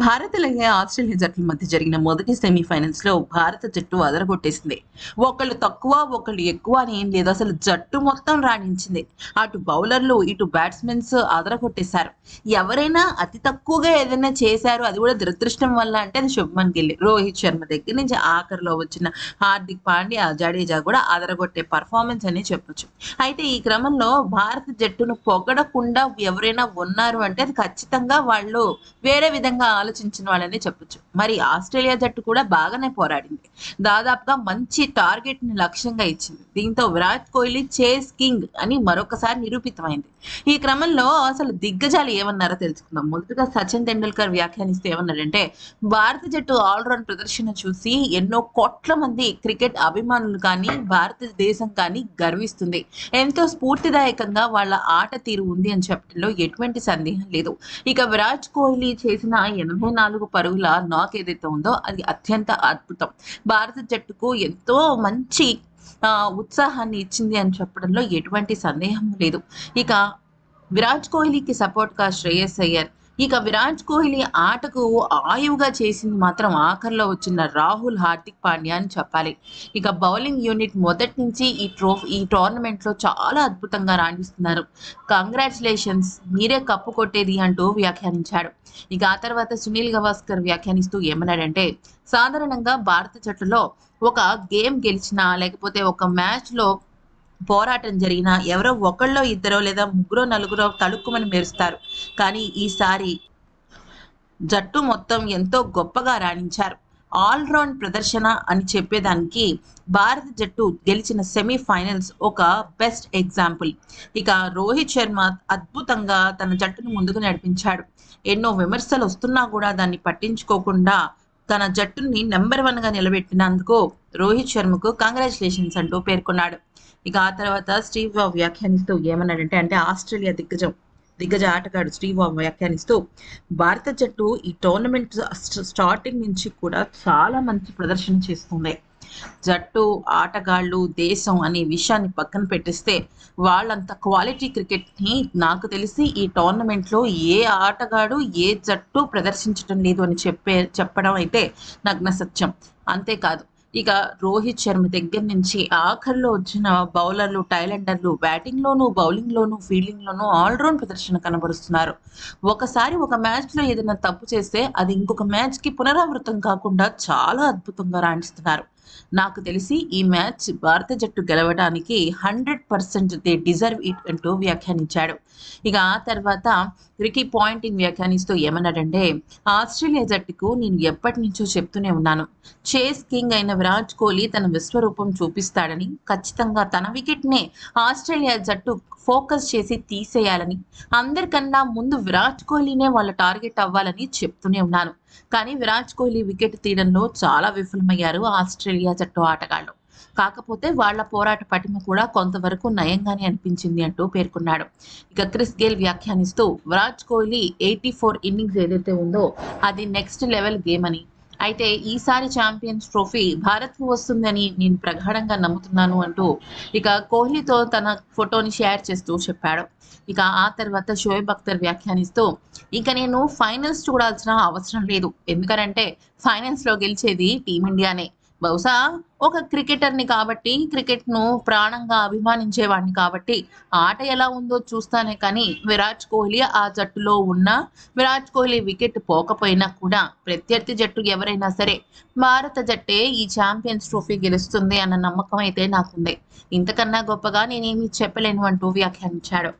భారత్ అలాగే ఆస్ట్రేలియా జట్ల మధ్య జరిగిన మొదటి సెమీఫైనల్స్లో భారత జట్టు అదరగొట్టేసింది. ఒకళ్ళు తక్కువ ఒకళ్ళు ఎక్కువ అని ఏం లేదు. అసలు జట్టు మొత్తం రాణించింది. అటు బౌలర్లు ఇటు బ్యాట్స్మెన్స్ అదరగొట్టేశారు. ఎవరైనా అతి తక్కువగా ఏదైనా చేశారు అది కూడా దురదృష్టం వల్ల అంటే అది శుభ్మన్ గిల్ రోహిత్ శర్మ దగ్గర నుంచి ఆఖరిలో వచ్చిన హార్దిక్ పాండ్యా జడేజా కూడా అదరగొట్టే పర్ఫార్మెన్స్ అని చెప్పొచ్చు. అయితే ఈ క్రమంలో భారత జట్టును పొగడకుండా ఎవరైనా ఉన్నారు అంటే అది ఖచ్చితంగా వాళ్ళు వేరే విధంగా ఆలోచించిన వాళ్ళని చెప్పొచ్చు. మరి ఆస్ట్రేలియా జట్టు కూడా బాగానే పోరాడింది. దాదాపుగా మంచి టార్గెట్ని లక్ష్యంగా ఇచ్చింది. దీంతో విరాట్ కోహ్లీ చేస్ కింగ్ అని మరొకసారి నిరూపితమైంది. ఈ క్రమంలో అసలు దిగ్గజాలు ఏమన్నారో తెలుసుకుందాం. మొదటగా సచిన్ తెండూల్కర్ వ్యాఖ్యానిస్తే ఏమన్నారంటే భారత జట్టు ఆల్రౌండ్ ప్రదర్శన చూసి ఎన్నో కోట్ల మంది క్రికెట్ అభిమానులు కానీ భారతదేశం కానీ గర్విస్తుంది. ఎంతో స్ఫూర్తిదాయకంగా వాళ్ళ ఆట తీరు ఉంది అని చెప్పడంలో ఎటువంటి సందేహం లేదు. ఇక విరాట్ కోహ్లీ చేసిన ఎనభై నాలుగు పరుగుల నాక్ ఏదైతే ఉందో అది అత్యంత అద్భుతం. భారత జట్టుకు ఎంతో మంచి ఆ, ఉత్సాహాన్ని ఇచ్చింది అని చెప్పడంలో ఎటువంటి సందేహం లేదు. ఇక విరాట్ కోహ్లీకి సపోర్ట్గా శ్రేయస్ అయ్యర్ ఇక విరాట్ కోహ్లీ ఆటకు ఆయువుగా చేసింది మాత్రం ఆఖరిలో వచ్చిన రాహుల్ హార్దిక్ పాండ్యా అని చెప్పాలి. ఇక బౌలింగ్ యూనిట్ మొదటి నుంచి ఈ ట్రోఫీ ఈ టోర్నమెంట్లో చాలా అద్భుతంగా రాణిస్తున్నారు. కంగ్రాచులేషన్స్ మీరే కప్పు కొట్టేది అంటూ వ్యాఖ్యానించాడు. ఇక ఆ తర్వాత సునీల్ గవాస్కర్ వ్యాఖ్యానిస్తూ ఏమన్నాడంటే సాధారణంగా భారత జట్టులో ఒక గేమ్ గెలిచినా లేకపోతే ఒక మ్యాచ్లో పోరాటం జరిగినా ఎవరో ఒకళ్ళో ఇద్దరో లేదా ముగ్గురో నలుగురో తడుక్కుమని మెరుస్తారు. కానీ ఈసారి జట్టు మొత్తం ఎంతో గొప్పగా రాణించారు. ఆల్రౌండ్ ప్రదర్శన అని చెప్పేదానికి భారత జట్టు గెలిచిన సెమీఫైనల్స్ ఒక బెస్ట్ ఎగ్జాంపుల్. ఇక రోహిత్ శర్మ అద్భుతంగా తన జట్టును ముందుకు నడిపించాడు. ఎన్నో విమర్శలు వస్తున్నా కూడా దాన్ని పట్టించుకోకుండా తన జట్టుని నెంబర్ వన్గా నిలబెట్టినందుకు రోహిత్ శర్మకు కంగ్రాచులేషన్స్ అంటూ పేర్కొన్నాడు. ఇక ఆ తర్వాత స్టీవ్ వ్యాఖ్యానిస్తూ ఏమన్నాడంటే అంటే ఆస్ట్రేలియా దిగ్గజం. దిగ్గజ ఆటగాడు శ్రీవామ్ వ్యాఖ్యానిస్తూ భారత జట్టు ఈ టోర్నమెంట్ స్టార్టింగ్ నుంచి కూడా చాలా మంచి ప్రదర్శన చేస్తుంది. జట్టు ఆటగాళ్ళు దేశం అనే విషయాన్ని పక్కన పెట్టిస్తే వాళ్ళంత క్వాలిటీ క్రికెట్ని నాకు తెలిసి ఈ టోర్నమెంట్లో ఏ ఆటగాడు ఏ జట్టు ప్రదర్శించడం లేదు అని చెప్పే చెప్పడం అయితే నగ్న సత్యం. అంతేకాదు ఇక రోహిత్ శర్మ దగ్గర నుంచి ఆఖరిలో వచ్చిన బౌలర్లు టైలెండర్లు బ్యాటింగ్లోను బౌలింగ్లోను ఫీల్డింగ్లోను ఆల్రౌండ్ ప్రదర్శన కనబరుస్తున్నారు. ఒకసారి ఒక మ్యాచ్లో ఏదైనా తప్పు చేస్తే అది ఇంకొక మ్యాచ్కి పునరావృతం కాకుండా చాలా అద్భుతంగా రాణిస్తున్నారు. నాకు తెలిసి ఈ మ్యాచ్ భారత జట్టు గెలవడానికి hundred percent they deserve it అంటూ వ్యాఖ్యానించాడు. ఇక ఆ తర్వాత రికీ పాయింటింగ్ వ్యాఖ్యానిస్తూ ఏమన్నాడంటే ఆస్ట్రేలియా జట్టుకు నేను ఎప్పటి నుంచో చెప్తూనే ఉన్నాను. చేస్ కింగ్ అయిన విరాట్ కోహ్లీ తన విశ్వరూపం చూపిస్తాడని ఖచ్చితంగా తన వికెట్నే ఆస్ట్రేలియా జట్టు ఫోకస్ చేసి తీసేయాలని అందరికన్నా ముందు విరాట్ కోహ్లీనే వాళ్ళ టార్గెట్ అవ్వాలని చెప్తూనే ఉన్నాను. కానీ విరాట్ కోహ్లీ వికెట్ తీయడంలో చాలా విఫలమయ్యారు ఆస్ట్రేలియా జట్టు ఆటగాళ్ళు. కాకపోతే వాళ్ళ పోరాట పటిమ కూడా కొంతవరకు నయంగానే అనిపించింది అంటూ పేర్కొన్నాడు. ఇక Chris Gayle వ్యాఖ్యానిస్తూ Virat Kohli eighty four innings ఏదైతే ఉందో అది నెక్స్ట్ లెవెల్ గేమ్ అని. అయితే ఈసారి ఛాంపియన్స్ ట్రోఫీ భారత్కు వస్తుందని నేను ప్రగాఢంగా నమ్ముతున్నాను అంటూ ఇక కోహ్లీతో తన ఫోటోని షేర్ చేస్తూ చెప్పాడు. ఇక ఆ తర్వాత షోయబ్ అఖ్తర్ వ్యాఖ్యానిస్తూ ఇక నేను ఫైనల్స్ చూడాల్సిన అవసరం లేదు. ఎందుకనంటే ఫైనల్స్లో గెలిచేది టీమిండియానే. బహుశా ఒక క్రికెటర్ని కాబట్టి క్రికెట్ను ప్రాణంగా అభిమానించేవాడిని కాబట్టి ఆట ఎలా ఉందో చూస్తానే కానీ విరాట్ కోహ్లీ ఆ జట్టులో ఉన్నా విరాట్ కోహ్లీ వికెట్ పోకపోయినా కూడా ప్రత్యర్థి జట్టు ఎవరైనా సరే భారత జట్టే ఈ ఛాంపియన్స్ ట్రోఫీ గెలుస్తుంది అన్న నమ్మకం అయితే నాకుంది. ఇంతకన్నా గొప్పగా నేనేమి చెప్పలేను అంటూ వ్యాఖ్యానించాడు.